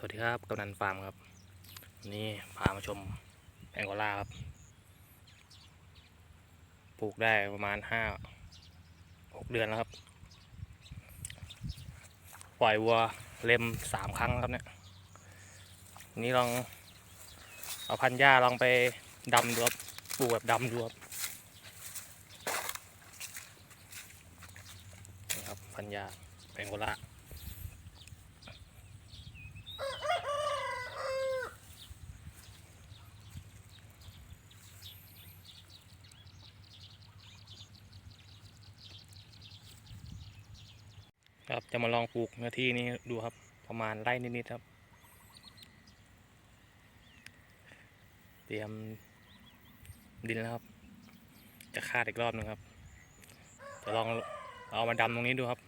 สวัสดีครับกำนันฟาร์มครับนนี้พามาชมแองโกลาครับ ปลูกได้ประมาณห้าหกเดือนแล้วครับ ปล่อยวัวเล็มสามครั้งครับเนี่ยนนี้ลองเอาพันหญ้าลองไปดำดูครับปลูกแบบดำดูครับนี่ครับพันหญ้าแองโกลา ครับจะมาลองปลูกเนื้อที่นี้ดูครับ ประมาณไร่นิดๆครับ เตรียมดินแล้วครับ จะคาดอีกรอบหนึงครับ จะลองเอามาดำตรงนี้ดูครับ